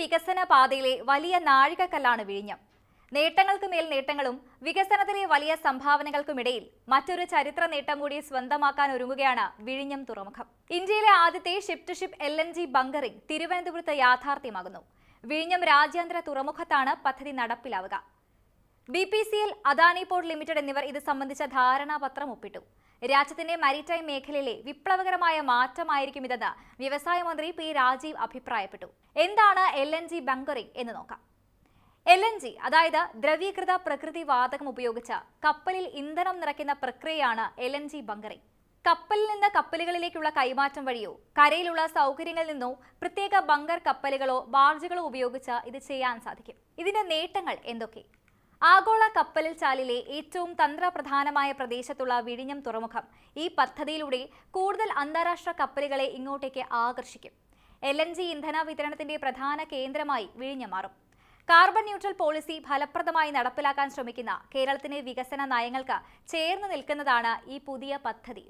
വികസന പാതയിലെ വലിയ നാഴികക്കല്ലാണ് വിഴിഞ്ഞം. നേട്ടങ്ങൾക്ക് മേൽ നേട്ടങ്ങളും വികസനത്തിലെ വലിയ സംഭാവനകൾക്കുമിടയിൽ മറ്റൊരു ചരിത്ര നേട്ടം കൂടി സ്വന്തമാക്കാൻ ഒരുങ്ങുകയാണ് വിഴിഞ്ഞം തുറമുഖം. ഇന്ത്യയിലെ ആദ്യത്തെ ship to ship L N G bunkering തിരുവനന്തപുരത്ത് യാഥാർത്ഥ്യമാകുന്നു. വിഴിഞ്ഞം രാജ്യാന്തര തുറമുഖത്താണ് പദ്ധതി നടപ്പിലാവുക. B P C L Adani port limited എന്നിവർ ഇത് സംബന്ധിച്ച ധാരണാപത്രം ഒപ്പിട്ടു. രാജ്യത്തിന്റെ മാരിടൈം മേഖലയിലെ വിപ്ലവകരമായ മാറ്റമായിരിക്കും ഇതെന്ന് വ്യവസായ മന്ത്രി പി രാജീവ് അഭിപ്രായപ്പെട്ടു. എന്താണ് എൽ എൻ ജി ബങ്കറിംഗ് എന്ന് നോക്കാം. എൽ എൻ ജി അതായത് ദ്രവീകൃത പ്രകൃതി വാതകം ഉപയോഗിച്ച് കപ്പലിൽ ഇന്ധനം നിറയ്ക്കുന്ന പ്രക്രിയയാണ് എൽ എൻ ജി ബങ്കറിംഗ് കപ്പലിൽ നിന്ന് കപ്പലുകളിലേക്കുള്ള കൈമാറ്റം വഴിയോ കരയിലുള്ള സൗകര്യങ്ങളിൽ നിന്നോ പ്രത്യേക ബങ്കർ കപ്പലുകളോ ബാർജുകളോ ഉപയോഗിച്ച് ഇത് ചെയ്യാൻ സാധിക്കും. ഇതിന്റെ നേട്ടങ്ങൾ എന്തൊക്കെ? ആഗോള കപ്പലിൽ ചാലിലെ ഏറ്റവും തന്ത്രപ്രധാനമായ പ്രദേശത്തുള്ള വിഴിഞ്ഞം തുറമുഖം. ഈ പദ്ധതിയിലൂടെ കൂടുതൽ അന്താരാഷ്ട്ര കപ്പലുകളെ ഇങ്ങോട്ടേക്ക് ആകർഷിക്കും. എൽ എൻ ജി ഇന്ധന വിതരണത്തിന്റെ പ്രധാന കേന്ദ്രമായി വിഴിഞ്ഞം മാറും. കാർബൺ ന്യൂട്രൽ പോളിസി ഫലപ്രദമായി നടപ്പിലാക്കാൻ ശ്രമിക്കുന്ന കേരളത്തിന്റെ വികസന നയങ്ങൾക്ക് ചേർന്ന് നിൽക്കുന്നതാണ് ഈ പുതിയ പദ്ധതി.